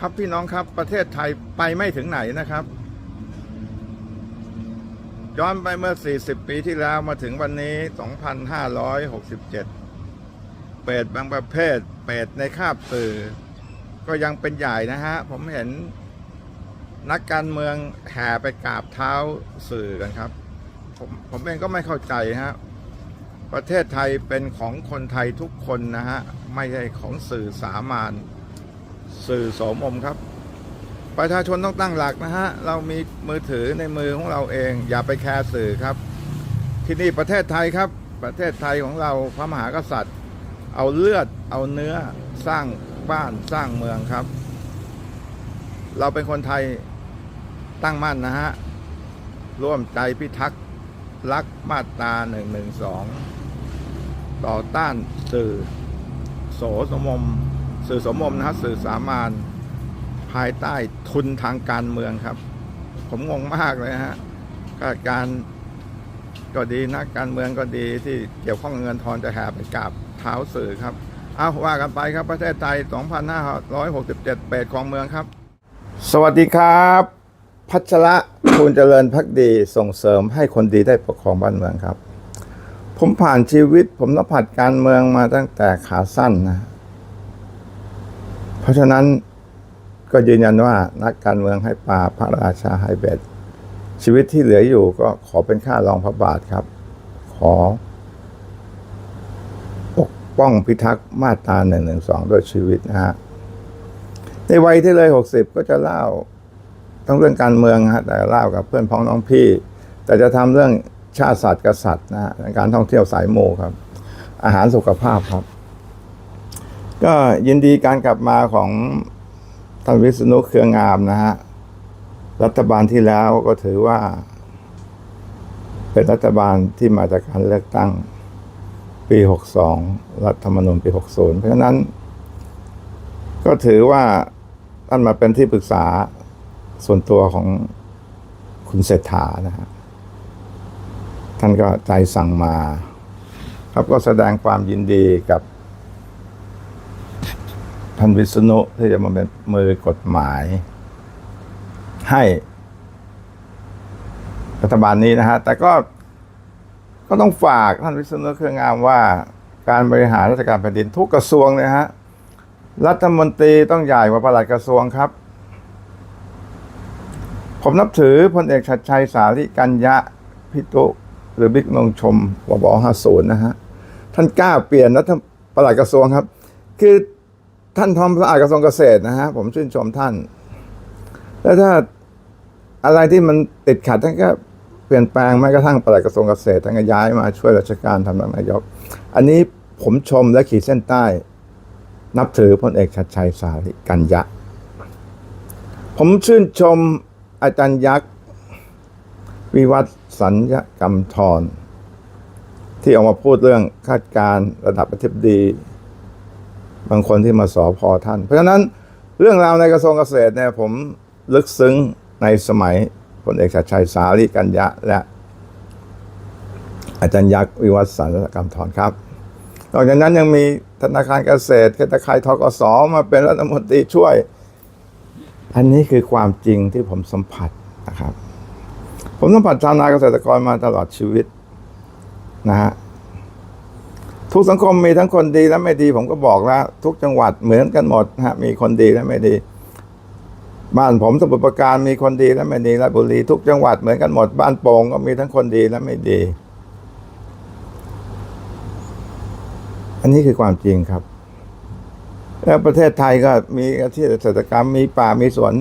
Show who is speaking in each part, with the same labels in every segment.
Speaker 1: ครับพี่น้องครับประเทศไทยไปไม่ถึงไหนนะครับย้อนไปเมื่อ 40 ปีที่แล้วมาถึงวันนี้ 2567 เปรตบางประเภท เปรตในคาบสื่อ ก็ยังเป็นใหญ่นะฮะ ผมเห็นนักการเมืองแห่ไปกราบเท้าสื่อกันครับ ผมผมเองก็ไม่เข้าใจฮะ ประเทศไทยเป็นของคนไทยทุกคนนะฮะ ไม่ใช่ของสื่อสามาน สื่อสมมครับ ประชาชนต้องตั้งหลักนะฮะ เรามีมือถือในมือของเราเอง อย่าไปแคร์สื่อครับ ที่นี่ประเทศไทยครับ ประเทศไทยของเราพระมหากษัตริย์ เอาเลือดเอาเนื้อสร้างบ้านสร้างเมืองครับ เราเป็นคนไทยตั้งมั่นนะฮะ ร่วมใจพิทักษ์รักมาตราหนึ่งหนึ่งสองต่อต้านสื่อ โสสมม สื่อสมมนะฮะสื่อสามานภายใต้ทุนทางการเมืองครับ ผมงงมากเลยฮะก็การก็ดีนักการเมืองก็ดีที่เกี่ยวข้องเงินทอนจะแห่ไปกราบเท้าสื่อครับเอาว่ากันไปครับประเทศไทย 2567เปรตของเมืองครับ สวัสดีครับ พัชระคูณเจริญพักดีส่งเสริมให้คนดีได้ปกครองบ้านเมืองครับ ผมผ่านชีวิต ผมสัมผัสการเมืองมาตั้งแต่ขาสั้นนะ ราะฉะนั้นก็ยืนยันว่านักการเมืองให้ปลาพระราชาให้เบ็ด ชีวิตที่เหลืออยู่ก็ขอเป็นค่ารองพระบาทครับ ขอ ปกป้องพิทักษ์มาตราหนึ่งหนึ่งสองด้วยชีวิตนะฮะในวัยที่เลยหกสิบก็จะเล่าต้องเรื่องการเมืองฮะแต่เล่ากับเพื่อนพ้องน้องพี่ แต่จะทำเรื่องชาติศาสตร์กษัตริย์นะฮะในการท่องเที่ยวสายโมครับ อาหารสุขภาพครับ ก็ยินดีการกลับมาของท่านวิษณุเครืองามนะฮะ รัฐบาลที่แล้วก็ถือว่า เป็นรัฐบาลที่มาจากการเลือกตั้งปี 62 รัฐธรรมนูญปี 60 เพราะฉะนั้น ก็ถือว่าท่านมาเป็นที่ปรึกษาส่วนตัวของคุณเศรษฐานะฮะ ท่านก็ใจสั่งมา ครับก็แสดงความยินดีกับ ท่านวิษณุที่จะมาเป็นมือกฎหมาย ให้รัฐบาลนี้นะฮะ แต่ก็ก็ต้องฝากท่านวิษณุเครืองามว่าการบริหารราชการแผ่นดินทุกกระทรวงเนี่ยฮะ รัฐมนตรีต้องใหญ่กว่าประหลัดกระทรวงครับ ผมนับถือพลเอกชัดชัยสาริกัญญะพิตุหรือบิ๊กนงชมวบห้าศูนย์นะฮะ ท่านกล้าเปลี่ยนรัฐประหลัดกระทรวงครับ คือ ท่านทำสะอาดกระทรวงเกษตรนะฮะผมชื่นชมท่าน แล้วถ้าอะไรที่มันติดขัดท่านก็เปลี่ยนแปลงแม้กระทั่งปลัดกระทรวงเกษตรท่านก็ย้ายมาช่วยราชการทำนายก อันนี้ผมชมและขีดเส้นใต้ นับถือพลเอกชัดชัยสาริกัญญะ ผมชื่นชมอาจารย์ยักษ์ วิวัฒน์สัญญกรรมทรที่ออกมาพูดเรื่องคาดการณ์ระดับอธิบดี บางคนที่มาสอพอท่าน เพราะฉะนั้นเรื่องราวในกระทรวงเกษตรเนี่ยผมลึกซึ้งในสมัยพลเอกชัดชัยสาริกัญญะ และอาจารย์ยักษ์วิวัฒน์สัญญกรรมทรครับนอกจากนั้นยังมีธนาคารเกษตรธนาคารทกสมาเป็นรัฐมนตรีช่วย อันนี้คือความจริงที่ผมสัมผัสนะครับ ผมสัมผัสชาวนาเกษตรกรมาตลอดชีวิตนะฮะ ทุกสังคมมีทั้งคนดีและไม่ดี ผมก็บอกแล้ว ทุกจังหวัดเหมือนกันหมดนะฮะมีคนดีและไม่ดี บ้านผมสมุทรปราการมีคนดีและไม่ดีราชบุรีทุกจังหวัดเหมือนกันหมดบ้านโป่งก็มีทั้งคนดีและไม่ดี อันนี้คือความจริงครับ แล้วประเทศไทยก็มีอาชีพเกษตรกรรมมีป่ามีสวน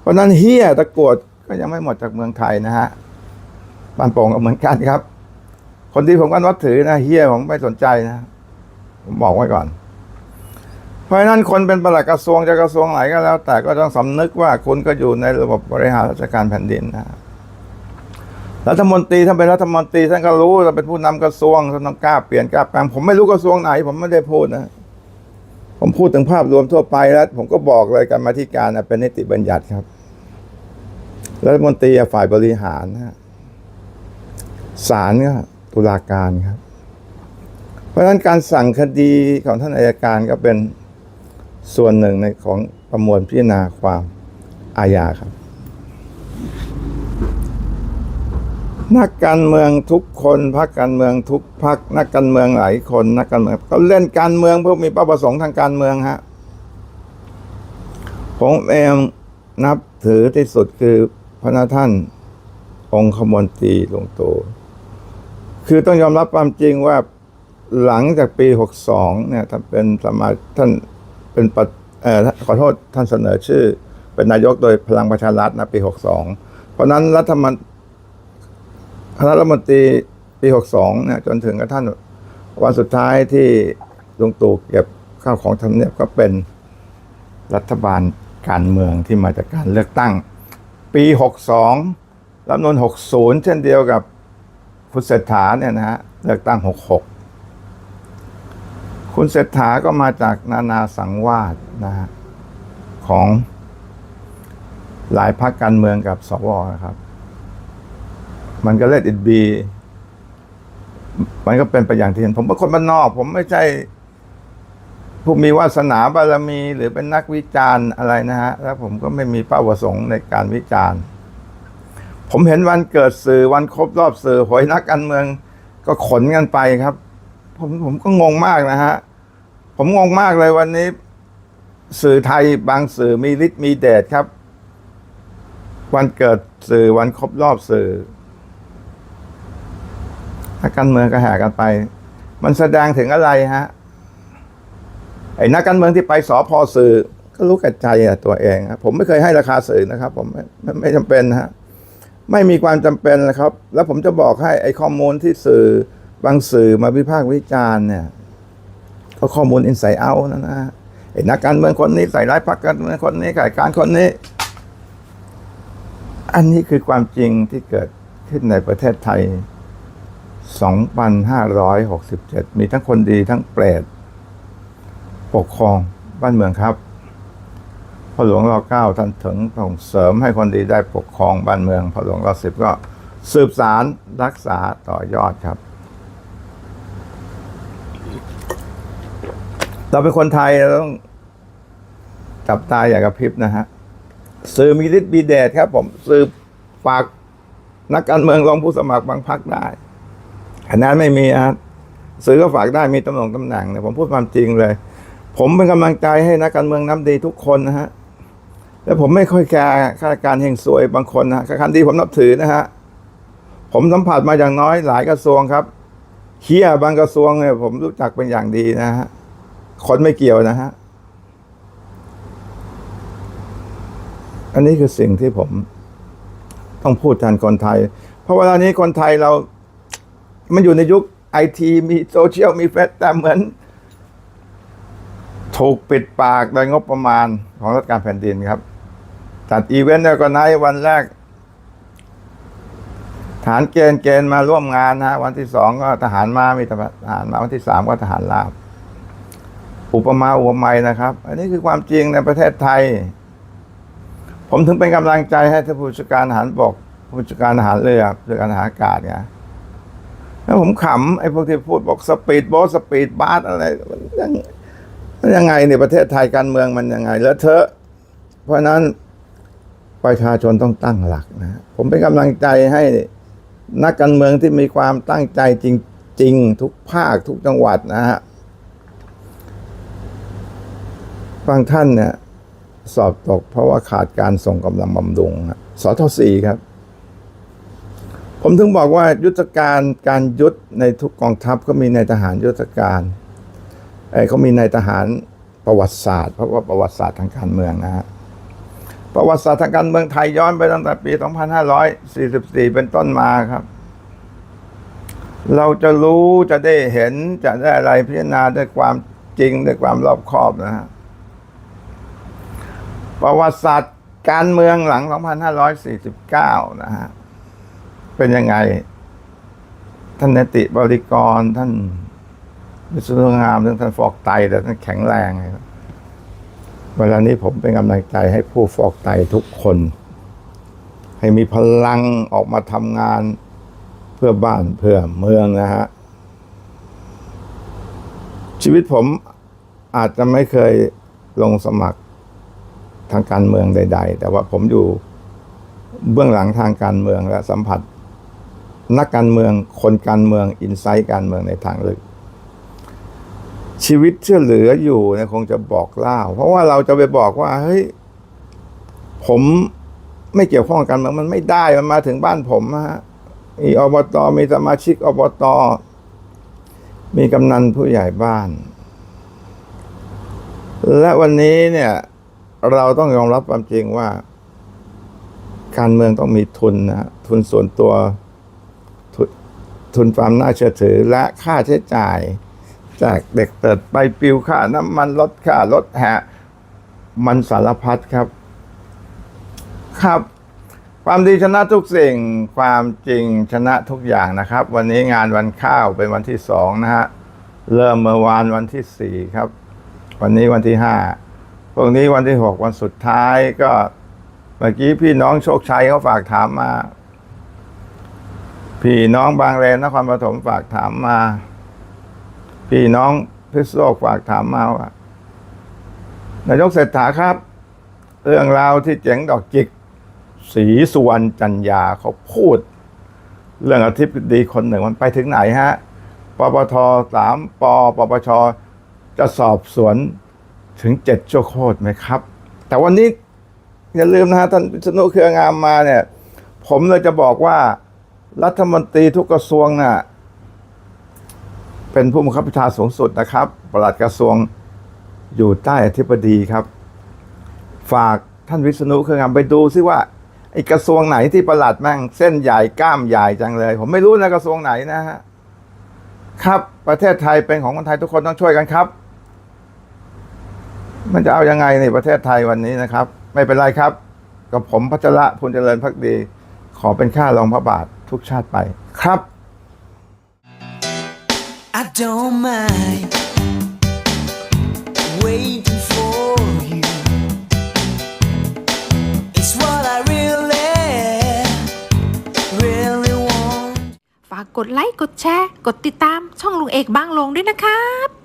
Speaker 1: เพราะนั้นเฮียตะกวดก็ยังไม่หมดจากเมืองไทยนะฮะบ้านโป่งก็เหมือนกันครับ คนที่ผมก็นับถือนะเฮียผมไม่สนใจนะผมบอกไว้ก่อน เพราะฉะนั้นคนเป็นประหลัดกระทรวงจะกระทรวงไหนก็แล้ว แต่ก็ต้องสำนึกว่าคุณก็อยู่ในระบบบริหารราชการแผ่นดินนะรัฐมนตรีถ้านเป็นรัฐมนตรีท่านก็รู้เราเป็นผู้นำกระทรวงท่านต้องกล้าเปลี่ยนกล้าแปลงผมไม่รู้กระทรวงไหน ผมไม่ได้พูดนะผมพูดถึงภาพรวมทั่วไปแล้ว ผมก็บอกเลยการมาธิการนะเป็นนิติบัญญัติครับรัฐมนตรีฝ่ายบริหารนะศาลก็ ตุลาการครับ เพราะฉะนั้นการสั่งคดีของท่านอายการก็เป็นส่วนหนึ่งในของประมวลพิจารณาความอาญาครับ นักการเมืองทุกคนพรรคการเมืองทุกพรรคนักการเมืองหลายคนนักการเมืองเขาเล่นการเมืองเพื่อมีเป้าประสงค์ทางการเมืองฮะผมเองนับถือที่สุดคือพระนาท่านองคมนตรีหลวงตู่ คือต้องยอมรับความจริงว่าหลังจากปี 62 เนี่ยท่านเป็นสมาท่านเป็นปเอ่อขอโทษท่านเสนอชื่อ เป็นนายกโดยพลังประชารัฐนะปี 62 เพราะนั้นรัฐมนคณะรัฐมนตรีปี 62 เนี่ยจนถึงกระทั่งวันสุดท้ายที่ลุงตู่เก็บข้าวของทำเนียบก็เป็นรัฐบาลการเมืองที่มาจากการเลือกตั้ง ปี 62 รัฐมนูล60 เช่นเดียวกับ คุณเศรษฐาเนี่ยนะฮะเลือกตั้ง66คุณเศรษฐาก็มาจากนานาสังวาสนะฮะของหลายพรรคการเมืองกับสวนะครับ มันก็เลดอิดบี มันก็เป็นไปอย่างที่เห็น ผมเป็นคนบ้านนอก ผมไม่ใช่ผู้มีวาสนาบารมี หรือเป็นนักวิจารณ์อะไรนะฮะ แล้วผมก็ไม่มีเป้าประสงค์ในการวิจารณ์ ผมเห็นวันเกิดสื่อวันครบรอบสื่อหวยนักการเมือง ก็ขนกันไปครับ ผมผมก็งงมากนะฮะ ผมงงมากเลยวันนี้ สื่อไทยบางสื่อมีฤทธิ์มีเดชครับ วันเกิดสื่อวันครบรอบสื่อนักการเมืองก็แห่กันไป มันแสดงถึงอะไรฮะไอ้นักการเมืองที่ไปสอพอสื่อ ก็รู้กับใจอะตัวเองครับผมไม่เคยให้ราคาสื่อนะครับ ผมไม่ไม่ไม่จำเป็นฮะ ไม่มีความจำเป็นนะครับ แล้วผมจะบอกให้ไอ้ข้อมูลที่สื่อบางสื่อมาวิพากษ์วิจารณ์เนี่ยก็ข้อมูลอินไซ e ์เอานะนะไอ้นักการเมืองคนนี้ใส่ร้ายพรรคการเมืองคนนี้ข่ายการคนนี้ อันนี้คือความจริงที่เกิดขึ้นในประเทศไทย 2,567 มีทั้งคนดีทั้งเปรตปกครองบ้านเมืองครับ ระหลวงรอเก้าท่านถึงส่งเสริมให้คนดีได้ปกครองบ้านเมือง พระหลวงรอสิบก็สืบสารรักษาต่อยอดครับ เราเป็นคนไทยเราต้องจับตาอย่ากระพริบนะฮะสื่อมีฤทธิ์มีเดชครับ ผมสื่อฝากนักการเมืองรองผู้สมัครบางพักได้คะแนนไม่มีอะสื่อก็ฝากได้มีตำแหน่งตำแหน่งเนี่ยผมพูดความจริงเลย ผมเป็นกำลังใจให้นักการเมืองน้ำดีทุกคนนะฮะ แล้วผมไม่ค่อยแคร์ข้าราชการเฮงซวยบางคนนะข้าราชการดีผมนับถือนะฮะ ผมสัมผัสมาอย่างน้อยหลายกระทรวงครับเฮียบางกระทรวงเนี่ยผมรู้จักเป็นอย่างดีนะฮะ คนไม่เกี่ยวนะฮะ อันนี้คือสิ่งที่ผมต้องพูดแทนคนไทย เพราะเวลานี้คนไทยเรา มันอยู่ในยุคไอทีมีโซเชียลมีเฟซแต่เหมือน ถูกปิดปากโดยงบประมาณของรัฐการแผ่นดินครับ จัดอีเวนต์ในก่อนไนวันแรก ฐานเกณฑ์เกณฑ์มาร่วมงานนะฮะวันที่สองก็ทหารมามีทหารมาวันที่สามก็ทหารลาบอุปมาอุปไมยนะครับ อันนี้คือความจริงในประเทศไทย ผมถึงเป็นกำลังใจให้ท่านผู้จัดการทหารบกผู้จัดการทหารเรือผู้จัดการทหารอากาศเนี่ยแล้วผมขำไอ้พวกที่พูดบอกสปีดโบ๊ทสปีดบาสอะไรมันยังยังไงเนี่ยประเทศไทยการเมืองมันยังไง แล้วเถอเพราะนั้น ประชาชนต้องตั้งหลักนะผมเป็นกำลังใจให้นักการเมืองที่มีความตั้งใจจริง ๆ ทุกภาคทุกจังหวัดนะฮะบางท่านเนี่ยสอบตกเพราะว่าขาดการส่งกำลังบำรุงครับสทศครับ ผมถึงบอกว่ายุทธการการยุทธในทุกกองทัพก็มีนายทหารยุทธการไอ้เขามีนายทหารประวัติศาสตร์ เพราะว่าประวัติศาสตร์ทางการเมืองนะฮะ ประวัติศาสตร์ทางการเมืองไทยย้อนไปตั้งแต่ปี 2544 เป็นต้นมาครับ เราจะรู้จะได้เห็นจะได้อะไรพิจารณาด้วยความจริงด้วยความรอบคอบนะฮะประวัติศาสตร์การเมืองหลัง 2549 นะฮะ เป็นยังไง ท่านนติบริกร ท่านวิศนุงามเรื่องท่านฟอกไตแต่ท่านแข็งแรงครับ เวลานี้ผมเป็นกำลังใจให้ผู้ฟอกไตทุกคน ให้มีพลังออกมาทำงานเพื่อบ้านเพื่อเมืองนะฮะ ชีวิตผมอาจจะไม่เคยลงสมัครทางการเมืองใด ๆ แต่ว่าผมอยู่เบื้องหลังทางการเมืองและสัมผัส นักการเมืองคนการเมืองอินไซต์การเมืองในทางลึก ชีวิตที่เหลืออยู่เนี่ยคงจะบอกเล่า เพราะว่าเราจะไปบอกว่าเฮ้ยผมไม่เกี่ยวข้องกับการเมืองมันไม่ได้มันมาถึงบ้านผมนะฮะมีอบตมีสมาชิกอบตมีกำนันผู้ใหญ่บ้าน และวันนี้เนี่ย เราต้องยอมรับความจริงว่า การเมืองต้องมีทุนนะฮะทุนส่วนตัวททุนความน่าเชื่อถือและค่าใช้จ่าย จากเด็กเติดไปปิวค่าน้ำมันลดค่ารถแห่มันสารพัดครับ ครับ ความดีชนะทุกสิ่ง ความจริงชนะทุกอย่างนะครับ วันนี้งานวันข้าวเป็นวันที่สองนะฮะเริ่มเมื่อวานวันที่สี่ครับ วันนี้วันที่ห้าพรุ่งนี้วันที่หกวันสุดท้ายก็เมื่อกี้พี่น้องโชคชัยเขาฝากถามมา พี่น้องบางเลนนครปฐมฝากถามมา พี่น้องพิษณุโลกฝากถามมาว่านายกเศรษฐาครับ เรื่องราวที่เจ๋งดอกจิกศรีสุวรรณจันยาเขาพูด เรื่องอธิบดีคนหนึ่งมันไปถึงไหนฮะปปทสามปปปชจะสอบสวนถึงเจ็ดชั่วโคตรไหมครับ แต่วันนี้อย่าลืมนะฮะท่านวิษณุเครืองามมาเนี่ย ผมเลยจะบอกว่ารัฐมนตรีทุกกระทรวงน่ะ เป็นผู้บังคับบัญชาสูงสุดนะครับ ปลัดกระทรวงอยู่ใต้อธิบดีครับ ฝากท่านวิษณุเครืองามไปดูซิว่าไอ้กระทรวงไหนที่ประหลัดแม่งเส้นใหญ่กล้ามใหญ่จังเลย ผมไม่รู้นะกระทรวงไหนนะฮะครับประเทศไทยเป็นของคนไทยทุกคนต้องช่วยกันครับ มันจะเอายังไงในประเทศไทยวันนี้นะครับ ไม่เป็นไรครับ กับผมพัชระพูนเจริญพักดี ขอเป็นค่ารองพระบาททุกชาติไปครับ
Speaker 2: I don't mind waiting for you. It's what I really, really want.
Speaker 3: ฝากกดไลค์ กดแชร์ กดติดตามช่องลุงเอกบางลงด้วยนะครับ